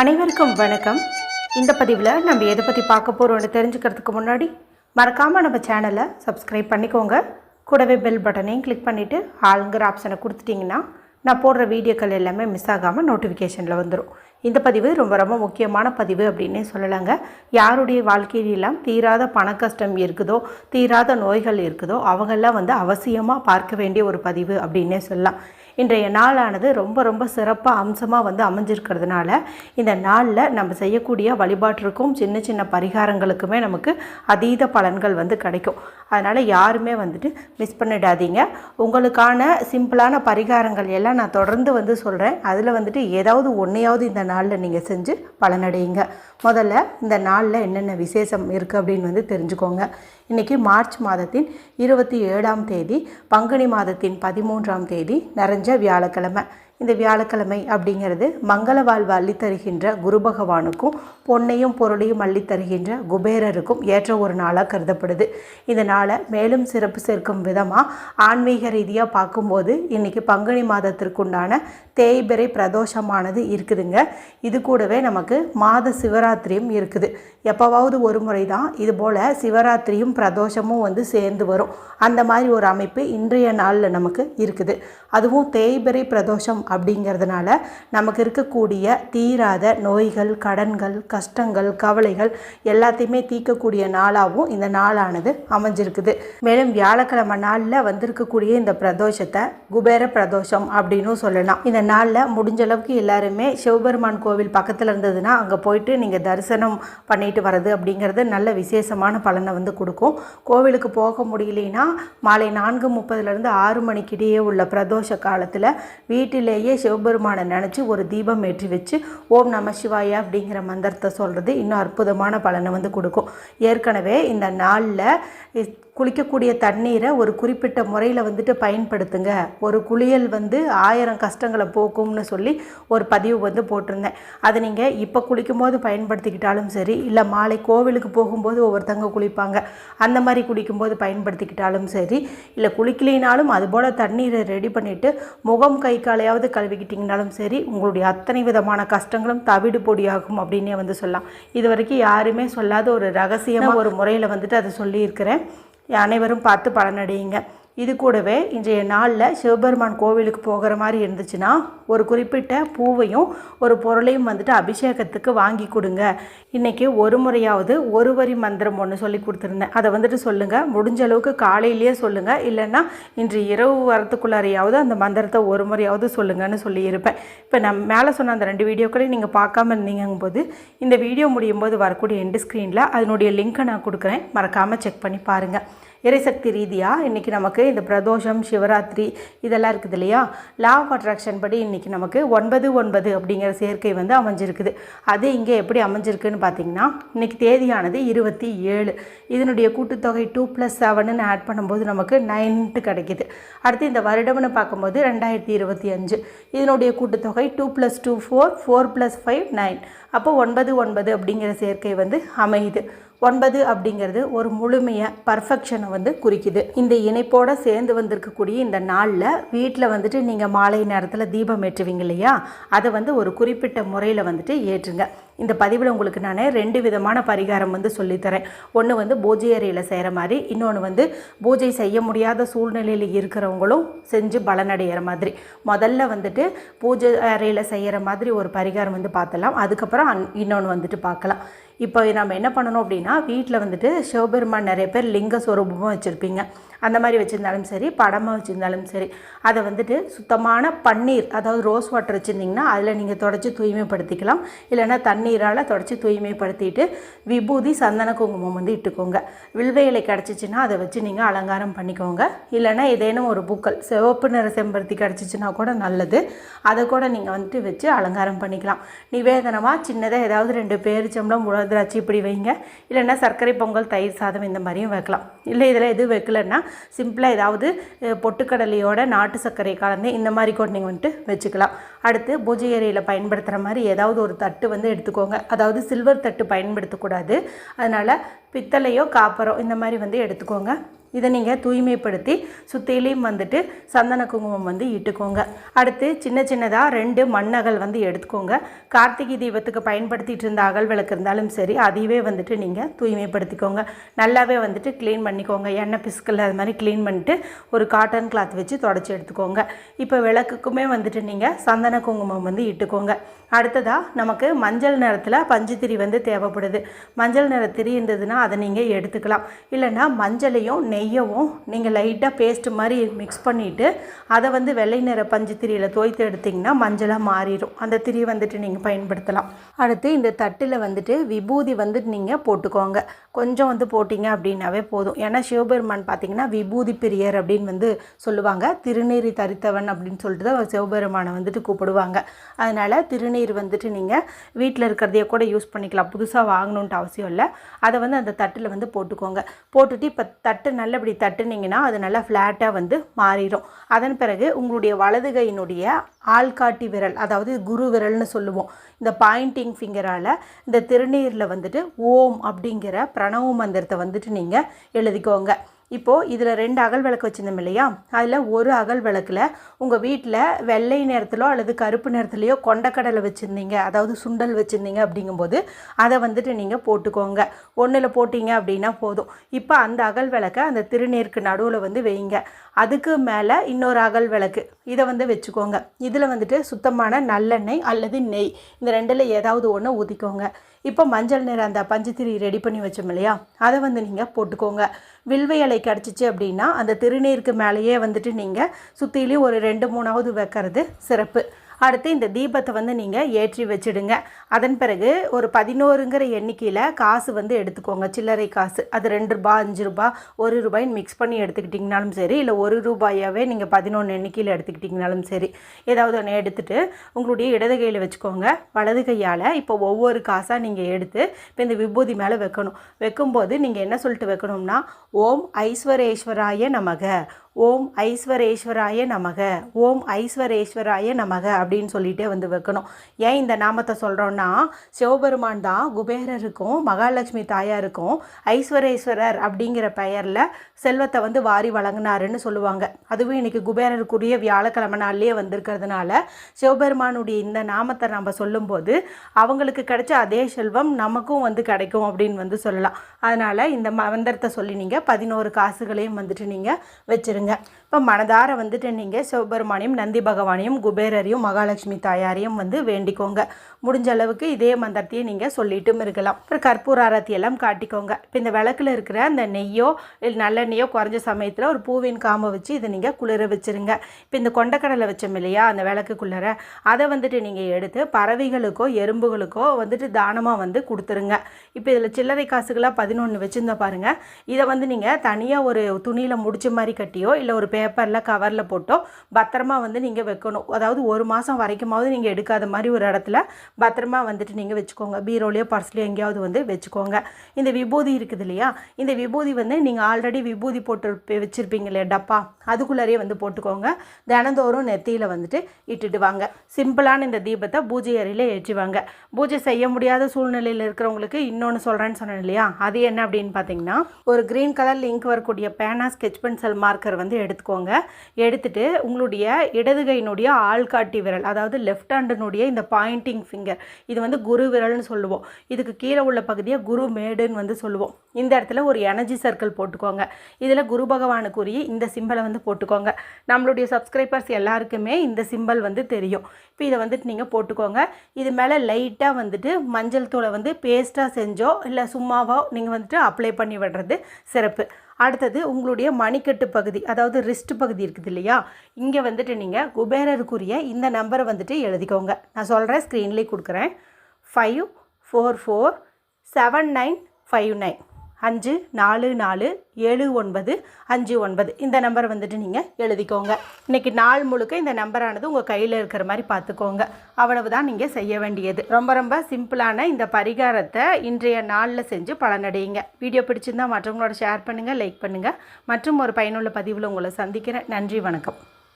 அனைவருக்கும் வணக்கம். இந்த பதிவில் நம்ம எதை பற்றி பார்க்க போகிறோம்னு தெரிஞ்சுக்கிறதுக்கு முன்னாடி மறக்காமல் நம்ம சேனலை சப்ஸ்கிரைப் பண்ணிக்கோங்க. கூடவே பெல் பட்டனையும் கிளிக் பண்ணிவிட்டு ஆளுங்கிற ஆப்ஷனை கொடுத்துட்டிங்கன்னா நான் போடுற வீடியோக்கள் எல்லாமே மிஸ் ஆகாமல் நோட்டிஃபிகேஷனில் வந்துடும் இந்த பதிவு ரொம்ப ரொம்ப முக்கியமான பதிவு அப்படின்னே சொல்லலாங்க. யாருடைய வாழ்க்கையிலாம் தீராத பண கஷ்டம் இருக்குதோ தீராத நோய்கள் இருக்குதோ அவங்கெல்லாம் வந்து அவசியமாக பார்க்க வேண்டிய ஒரு பதிவு அப்படின்னே சொல்லலாம். இன்றைய நாளானது ரொம்ப ரொம்ப சிறப்பாக அம்சமாக வந்து அமைஞ்சிருக்கிறதுனால இந்த நாளில் நம்ம செய்யக்கூடிய வழிபாட்டிற்கும் சின்ன சின்ன பரிகாரங்களுக்குமே நமக்கு அதீத பலன்கள் வந்து கிடைக்கும். அதனால் யாருமே வந்துட்டு மிஸ் பண்ணிடாதீங்க. உங்களுக்கான சிம்பிளான பரிகாரங்கள் எல்லாம் நான் தொடர்ந்து வந்து சொல்கிறேன் அதில் வந்துட்டு ஏதாவது ஒன்றையாவது இந்த நாளில் நீங்கள் செஞ்சு பலனடையுங்க. முதல்ல இந்த நாளில் என்னென்ன விசேஷம் இருக்குது அப்படின்னு வந்து தெரிஞ்சுக்கோங்க. இன்றைக்கி மார்ச் மாதத்தின் இருபத்தி ஏழாம் தேதி பங்குனி மாதத்தின் பதிமூன்றாம் தேதி நிறைஞ்ச வியாழக்கிழமை. இந்த வியாழக்கிழமை அப்படிங்கிறது மங்கள வாழ்வு அள்ளித்தருகின்ற குரு பகவானுக்கும் பொன்னையும் பொருளையும் அள்ளித்தருகின்ற குபேரருக்கும் ஏற்ற ஒரு நாளாக கருதப்படுது. இந்த நாளை மேலும் சிறப்பு சேர்க்கும் விதமாக ஆன்மீக ரீதியாக பார்க்கும்போது இன்றைக்கி பங்குனி மாதத்திற்குண்டான தேய்பிறை பிரதோஷமானது இருக்குதுங்க. இது கூடவே நமக்கு மாத சிவராத்திரியும் இருக்குது. எப்போவாவது ஒரு முறை தான் இது போல் சிவராத்திரியும் பிரதோஷமும் வந்து சேர்ந்து வரும். அந்த மாதிரி ஒரு அமைப்பு இன்றைய நாளில் நமக்கு இருக்குது. அதுவும் தேய்பிறை பிரதோஷம் அப்படிங்கிறதுனால நமக்கு இருக்கக்கூடிய தீராத நோய்கள் கடன்கள் கஷ்டங்கள் கவலைகள் எல்லாத்தையுமே தீர்க்கக்கூடிய நாளாகவும் இந்த நாளானது அமைஞ்சிருக்குது. மேலும் வியாழக்கிழமை நாளில் வந்திருக்கக்கூடிய இந்த பிரதோஷத்தை குபேர பிரதோஷம் அப்படின்னும் சொல்லலாம். இந்த நாளில் முடிஞ்ச அளவுக்கு எல்லாருமே சிவபெருமான் கோவில் பக்கத்தில் இருந்ததுன்னா அங்கே போயிட்டு நீங்கள் தரிசனம் பண்ணிட்டு வர்றது அப்படிங்கிறது நல்ல விசேஷமான பலனை வந்து கொடுக்கும். கோவிலுக்கு போக முடியலைன்னா மாலை நான்கு முப்பதுலேருந்து ஆறு மணிக்கிடையே உள்ள பிரதோஷ காலத்தில் வீட்டிலேயே சிவபெருமானை நினச்சி ஒரு தீபம் ஏற்றி வச்சு ஓம் நம சிவாய அப்படிங்கிற மந்திரத்தை சொல்கிறது இன்னும் அற்புதமான பலனை வந்து கொடுக்கும். ஏற்கனவே இந்த நாளில் குளிக்கக்கூடிய தண்ணீரை ஒரு குறிப்பிட்ட முறையில் வந்துட்டு பயன்படுத்துங்க. ஒரு குளியல் வந்து ஆயிரம் கஷ்டங்களை போக்கும்னு சொல்லி ஒரு பதிவு வந்து போட்டிருந்தேன். அதை நீங்கள் இப்போ குளிக்கும்போது பயன்படுத்திக்கிட்டாலும் சரி இல்லை மாலை கோவிலுக்கு போகும்போது ஒவ்வொருத்தங்க குளிப்பாங்க. அந்த மாதிரி குளிக்கும்போது பயன்படுத்திக்கிட்டாலும் சரி இல்லை குளிக்கலினாலும் அதுபோல் தண்ணீரை ரெடி பண்ணிவிட்டு முகம் கை காலையாவது கழுவிக்கிட்டிங்கனாலும் சரி உங்களுடைய அத்தனை விதமான கஷ்டங்களும் தவிடு பொடியாகும் அப்படின்னே வந்து சொல்லலாம். இது வரைக்கும் யாருமே சொல்லாத ஒரு ரகசியமாக ஒரு முறையில் வந்துட்டு அதை சொல்லியிருக்கிறேன். அனைவரும் பார்த்து பலனடையுங்க. இது கூடவே இன்றைய நாளில் சிவபெருமான் கோவிலுக்கு போகிற மாதிரி இருந்துச்சுன்னா ஒரு குறிப்பிட்ட பூவையும் ஒரு பொருளையும் வந்துட்டு அபிஷேகத்துக்கு வாங்கி கொடுங்க. இன்றைக்கி ஒரு முறையாவது ஒரு வரி மந்திரம் ஒன்று சொல்லி கொடுத்துருந்தேன். அதை வந்துட்டு சொல்லுங்கள் முடிஞ்ச அளவுக்கு காலையிலேயே சொல்லுங்கள் இல்லைன்னா இன்று இரவு வரத்துக்குள்ளாரையாவது அந்த மந்திரத்தை ஒரு முறையாவது சொல்லுங்கன்னு சொல்லியிருப்பேன். இப்போ நான் மேலே சொன்ன அந்த ரெண்டு வீடியோக்களையும் நீங்கள் பார்க்காம இருந்தீங்கும் போது இந்த வீடியோ முடியும் போது வரக்கூடிய எண்டு ஸ்க்ரீனில் அதனுடைய லிங்க்கை நான் கொடுக்குறேன். மறக்காமல் செக் பண்ணி பாருங்கள் எரிசக்தி ரீதியாக இன்றைக்கி நமக்கு இந்த பிரதோஷம் சிவராத்திரி இதெல்லாம் இருக்குது இல்லையா? லா ஆஃப் அட்ராக்ஷன் படி இன்றைக்கி நமக்கு ஒன்பது ஒன்பது அப்படிங்கிற சேர்க்கை வந்து அமைஞ்சிருக்குது. அது இங்கே எப்படி அமைஞ்சிருக்குன்னு பார்த்தீங்கன்னா இன்றைக்கி தேதியானது இருபத்தி ஏழு. இதனுடைய கூட்டுத்தொகை டூ ப்ளஸ் செவனுன்னு ஆட் பண்ணும்போது நமக்கு நைன்ட்டு கிடைக்கிது. அடுத்து இந்த வருடம்னு பார்க்கும்போது ரெண்டாயிரத்தி இருபத்தி அஞ்சு. இதனுடைய கூட்டுத்தொகை two plus two four four plus five nine அப்போ ஒன்பது ஒன்பது அப்படிங்கிற சேர்க்கை வந்து அமையுது. ஒன்பது அப்படிங்கிறது ஒரு முழுமையை பர்ஃபெக்ஷனை வந்து குறிக்குது. இந்த இணைப்போடு சேர்ந்து வந்திருக்கக்கூடிய இந்த நாளில் வீட்டில் வந்துட்டு நீங்கள் மாலை நேரத்தில் தீபம் ஏற்றுவீங்க இல்லையா? அதை வந்து ஒரு குறிப்பிட்ட முறையில் வந்துட்டு ஏற்றுங்க. இந்த பதிவில் உங்களுக்கு நான் ரெண்டு விதமான பரிகாரம் வந்து சொல்லித்தரேன். ஒன்று வந்து பூஜை அறையில் செய்கிற மாதிரி இன்னொன்று வந்து பூஜை செய்ய முடியாத சூழ்நிலையில் இருக்கிறவங்களும் செஞ்சு பலனடைகிற மாதிரி. முதல்ல வந்துட்டு பூஜை அறையில் செய்கிற மாதிரி ஒரு பரிகாரம் வந்து பார்த்தலாம் அதுக்கப்புறம் அன் இன்னொன்று வந்துட்டு பார்க்கலாம் இப்போ நம்ம என்ன பண்ணணும் அப்படின்னா வீட்டில் வந்துட்டு சிவபெருமான் நிறைய பேர் லிங்க ஸ்வரூபமும் வச்சுருப்பீங்க. அந்த மாதிரி வச்சுருந்தாலும் சரி படமாக வச்சுருந்தாலும் சரி அதை வந்துட்டு சுத்தமான பன்னீர் அதாவது ரோஸ் வாட்டர் வச்சுருந்திங்கன்னா அதில் நீங்கள் தொடச்சி தூய்மைப்படுத்திக்கலாம். இல்லைன்னா தண்ணீரால் தொடச்சி தூய்மைப்படுத்திட்டு விபூதி சந்தன குங்குமம் வந்து இட்டுக்கோங்க. வில்வ இலை கிடச்சிச்சின்னா அதை வச்சு நீங்கள் அலங்காரம் பண்ணிக்கோங்க. இல்லைன்னா ஏதேனும் ஒரு பூக்கள் சிவப்பு நிற செம்பருத்தி கிடச்சிச்சின்னா கூட நல்லது. அதை கூட நீங்கள் வந்துட்டு வச்சு அலங்காரம் பண்ணிக்கலாம். நிவேதனமாக சின்னதாக ஏதாவது ரெண்டு பேரிச்சம்பளம் திராட்சை இப்படி வைங்க. இல்லைன்னா சர்க்கரை பொங்கல் தயிர் சாதம் இந்த மாதிரியும் வைக்கலாம். இல்லை இதில் எதுவும் வைக்கலன்னா சிம்பிளாக ஏதாவது பொட்டுக்கடலையோட நாட்டு சர்க்கரை கலந்து இந்த மாதிரி கூட நீங்கள் வந்துட்டு வச்சுக்கலாம். அடுத்து பூஜை அறையில் பயன்படுத்துகிற மாதிரி ஏதாவது ஒரு தட்டு வந்து எடுத்துக்கோங்க. அதாவது சில்வர் தட்டு பயன்படுத்தக்கூடாது. அதனால் பித்தளையோ காப்பரோ இந்த மாதிரி வந்து எடுத்துக்கோங்க. இதை நீங்கள் தூய்மைப்படுத்தி சுற்றிலையும் வந்துட்டு சந்தன குங்குமம் வந்து இட்டுக்கோங்க. அடுத்து சின்ன சின்னதாக ரெண்டு மண்ணகல் வந்து எடுத்துக்கோங்க. கார்த்திகை தீபத்துக்கு பயன்படுத்திட்டு இருந்த அகல் விளக்கு இருந்தாலும் சரி அதையவே வந்துட்டு நீங்கள் தூய்மைப்படுத்திக்கோங்க. நல்லாவே வந்துட்டு க்ளீன் பண்ணிக்கோங்க. எண்ணெய் பிசுக்கில் அது மாதிரி க்ளீன் பண்ணிட்டு ஒரு காட்டன் கிளாத் வச்சு தொடச்சி எடுத்துக்கோங்க. இப்போ விளக்குக்குமே வந்துட்டு நீங்கள் சந்தன குங்குமம் வந்து இட்டுக்கோங்க. அடுத்ததாக நமக்கு மஞ்சள் நிறத்தில் பஞ்சுத்திரி வந்து தேவைப்படுது. மஞ்சள் நிற திரி இருந்ததுன்னா அதை நீங்கள் எடுத்துக்கலாம். இல்லைன்னா மஞ்சளையும் நெய்யவும் நீங்கள் லைட்டாக பேஸ்ட் மாதிரி மிக்ஸ் பண்ணிவிட்டு அதை வந்து வெள்ளை நிற பஞ்சுத்திரியில் தோய்த்து எடுத்திங்கன்னா மஞ்சளாக மாறிடும். அந்த திரி வந்துட்டு நீங்கள் பயன்படுத்தலாம். அடுத்து இந்த தட்டில் வந்துட்டு விபூதி வந்துட்டு நீங்கள் போட்டுக்கோங்க. கொஞ்சம் வந்து போட்டிங்க அப்படின்னாவே போதும். ஏன்னா சிவபெருமான் பார்த்தீங்கன்னா விபூதி பிரியர் அப்படின்னு வந்து சொல்லுவாங்க. திருநீரி தரித்தவன் அப்படின்னு சொல்லிட்டு தான் சிவபெருமானை வந்துட்டு கூப்பிடுவாங்க. அதனால் திருநீர் வந்துட்டு நீங்கள் வீட்டில் இருக்கிறதையே கூட யூஸ் பண்ணிக்கலாம். புதுசாக வாங்கணுன்ட்டு அவசியம் இல்லை. அதை வந்து அந்த தட்டில் வந்து போட்டுக்கோங்க. போட்டுட்டு இப்போ தட்டு நல்லபடி தட்டுனீங்கன்னா அது நல்லா ஃப்ளாட்டாக வந்து மாறிடும் அதன் பிறகு உங்களுடைய வலது கையினுடைய ஆள்காட்டி விரல் அதாவது குரு விரல்னு சொல்லுவோம். இந்த பாயிண்டிங் ஃபிங்கரால் இந்த திருநீரில் வந்துட்டு ஓம் அப்படிங்கிற பிரணவ மந்திரத்தை வந்துட்டு நீங்கள் எழுதிக்கோங்க. இப்போது இதில் ரெண்டு அகல் விளக்கு வச்சுருந்தோம் இல்லையா? அதில் ஒரு அகல் விளக்கில் உங்கள் வீட்டில் வெள்ளை நேரத்திலோ அல்லது கருப்பு நேரத்துலையோ கொண்டக்கடலை வச்சுருந்தீங்க. அதாவது சுண்டல் வச்சுருந்தீங்க அப்படிங்கும்போது அதை வந்துட்டு நீங்கள் போட்டுக்கோங்க. ஒன்றில் போட்டிங்க அப்படின்னா போதும். இப்போ அந்த அகல் விளக்கை அந்த திருநீருக்கு நடுவில் வந்து வைங்க. அதுக்கு மேலே இன்னொரு அகல் விளக்கு. இதை வந்து வச்சுக்கோங்க. இதில் வந்துட்டு சுத்தமான நல்லெண்ணெய் அல்லது நெய். இந்த ரெண்டில் ஏதாவது ஒன்று ஊற்றிக்கோங்க இப்போ மஞ்சள் நிற அந்த பஞ்சுத்திரி ரெடி பண்ணி வச்சோம் இல்லையா? அதை வந்து நீங்கள் போட்டுக்கோங்க. வில்வை இலை கிடச்சிச்சு அப்படின்னா அந்த திருநீருக்கு மேலேயே வந்துட்டு நீங்கள் சுற்றிலையும் ஒரு ரெண்டு மூணாவது வைக்கிறது சிறப்பு. அடுத்து இந்த தீபத்தை வந்து நீங்கள் ஏற்றி வச்சிடுங்க. அதன் பிறகு ஒரு பதினோருங்கிற எண்ணிக்கையில் காசு வந்து எடுத்துக்கோங்க. சில்லறை காசு. அது ரெண்டு ரூபா அஞ்சு ரூபா ஒரு ரூபாய்ன்னு மிக்ஸ் பண்ணி எடுத்துக்கிட்டிங்கனாலும் சரி இல்லை ஒரு ரூபாயாவே நீங்கள் பதினொன்று எண்ணிக்கையில் எடுத்துக்கிட்டிங்கனாலும் சரி ஏதாவது ஒன்று எடுத்துகிட்டு உங்களுடைய இடது கையில் வச்சுக்கோங்க. வலது கையால் இப்போ ஒவ்வொரு காசாக நீங்கள் எடுத்து இப்போ இந்த விபூதி மேலே வைக்கணும். வைக்கும்போது நீங்கள் என்ன சொல்லிட்டு வைக்கணும்னா ஓம் ஐஸ்வரேஸ்வராய நமக. ஓம் ஐஸ்வரேஸ்வராய நமக ஓம் ஐஸ்வரேஸ்வராய நமக அப்படின்னு சொல்லிட்டே வந்து வைக்கணும். ஏன் இந்த நாமத்தை சொல்கிறோன்னா சிவபெருமான் தான் குபேரருக்கும் மகாலட்சுமி தாயாருக்கும் ஐஸ்வரேஸ்வரர் அப்படிங்கிற பெயரில் செல்வத்தை வந்து வாரி வழங்கினாருன்னு சொல்லுவாங்க. அதுவும் இன்றைக்கி குபேரருக்குரிய வியாழக்கிழமை நாள்லேயே வந்திருக்கிறதுனால சிவபெருமானுடைய இந்த நாமத்தை நம்ம சொல்லும்போது அவங்களுக்கு கிடைச்ச அதே செல்வம் நமக்கும் வந்து கிடைக்கும் அப்படின்னு வந்து சொல்லலாம். அதனால் இந்த மந்திரத்தை சொல்லி நீங்கள் பதினோரு காசுகளையும் வந்துட்டு நீங்கள் வச்சுருங்க. இப்போ மனதார வந்துட்டு நீங்கள் சிவபெருமானையும் நந்தி பகவானையும் குபேரரையும் மகாலட்சுமி தாயாரையும் வந்து வேண்டிக்கோங்க. முடிஞ்ச அளவுக்கு இதே மந்திரத்தையே நீங்கள் சொல்லிட்டும் இருக்கலாம். அப்புறம் கற்பூர ஆரத்தி எல்லாம் காட்டிக்கோங்க. இப்போ இந்த விளக்கில் இருக்கிற அந்த நெய்யோ இல்லை நல்லெண்ணெயோ குறைஞ்ச சமயத்தில் ஒரு பூவின் காம்பை வச்சு இதை நீங்கள் குளிர வச்சுருங்க. இப்போ இந்த கொண்டக்கடலை வச்சோம் இல்லையா அந்த விளக்குக்குள்ளர அதை வந்துட்டு நீங்கள் எடுத்து பறவைகளுக்கோ எறும்புகளுக்கோ வந்துட்டு தானமாக வந்து கொடுத்துருங்க. இப்போ இதில் சில்லறை காசுகளாக பதினொன்று வச்சுருந்தா பாருங்கள் இதை வந்து நீங்கள் தனியாக ஒரு துணியில் முடிச்ச மாதிரி கட்டியோ இல்லை ஒரு பேப்பரில் கவரில் போட்டோ பத்திரமா வந்து நீங்கள் வைக்கணும். அதாவது ஒரு மாதம் வரைக்குமாவது நீங்கள் எடுக்காத மாதிரி ஒரு இடத்துல பத்திரமா வந்துட்டு நீங்கள் வச்சுக்கோங்க. பீரோலையோ பர்ஸ்லையோ எங்கேயாவது வந்து வச்சுக்கோங்க. இந்த விபூதி இருக்குது இல்லையா? இந்த விபூதி வந்து நீங்கள் ஆல்ரெடி விபூதி போட்டு வச்சுருப்பீங்க இல்லையா? டப்பா. அதுக்குள்ளாரையே வந்து போட்டுக்கோங்க. தினந்தோறும் நெத்தியில் வந்துட்டு இட்டுட்டு வாங்க. சிம்பிளான இந்த தீபத்தை பூஜை அறையில் ஏற்றுவாங்க பூஜை செய்ய முடியாத சூழ்நிலையில் இருக்கிறவங்களுக்கு இன்னொன்று சொல்கிறேன்னு சொன்னேன் இல்லையா? அது என்ன அப்படின்னு பார்த்தீங்கன்னா ஒரு க்ரீன் கலர் லிங்க் வரக்கூடிய பேனா ஸ்கெச் பென்சில் மார்க்கர் வந்து வந்து எடுத்துக்கோங்க. எடுத்துட்டு உங்களுடைய இடது கையினுடைய ஆள்காட்டி விரல் அதாவது லெஃப்ட் ஹேண்டினுடைய இந்த பாயிண்டிங் ஃபிங்கர் இது வந்து குரு விரல்னு சொல்லுவோம். இதுக்கு கீழே உள்ள பகுதியை குரு மேடுன்னு வந்து சொல்லுவோம். இந்த இடத்துல ஒரு எனர்ஜி சர்க்கிள் போட்டுக்கோங்க. இதில் குரு பகவானுக்குரிய இந்த சிம்பலை வந்து போட்டுக்கோங்க. நம்மளுடைய சப்ஸ்கிரைபர்ஸ் எல்லாருக்குமே இந்த சிம்பல் வந்து தெரியும். இப்போ இதை வந்துட்டு நீங்கள் போட்டுக்கோங்க. இது மேலே லைட்டாக வந்துட்டு மஞ்சள் தூளை வந்து பேஸ்ட்டாக செஞ்சோ இல்லை சும்மாவோ நீங்கள் வந்துட்டு அப்ளை பண்ணி விடுறது சிறப்பு. அடுத்தது உங்களுடைய மணிக்கட்டு பகுதி அதாவது ரிஸ்ட் பகுதி இருக்குது இல்லையா? இங்கே வந்துட்டு நீங்கள் குபேரருக்குரிய இந்த நம்பரை வந்துட்டு எழுதிக்கோங்க. நான் சொல்கிறேன் ஸ்க்ரீன்லேயே கொடுக்குறேன். Five four four seven nine five nine அஞ்சு நாலு நாலு ஏழு ஒன்பது அஞ்சு ஒன்பது. இந்த நம்பரை வந்துட்டு நீங்கள் எழுதிக்கோங்க. இன்றைக்கி நாள் முழுக்க இந்த நம்பரானது உங்கள் கையில் இருக்கிற மாதிரி பார்த்துக்கோங்க. அவ்வளவுதான் நீங்கள் செய்ய வேண்டியது. ரொம்ப ரொம்ப சிம்பிளான இந்த பரிகாரத்தை இன்றைய நாளில் செஞ்சு பலனடையுங்க. வீடியோ பிடிச்சிருந்தா மற்றவங்களோட ஷேர் பண்ணுங்கள் லைக் பண்ணுங்கள் மற்றும் ஒரு பயனுள்ள பதிவில் உங்களை சந்திக்கிறேன். நன்றி வணக்கம்.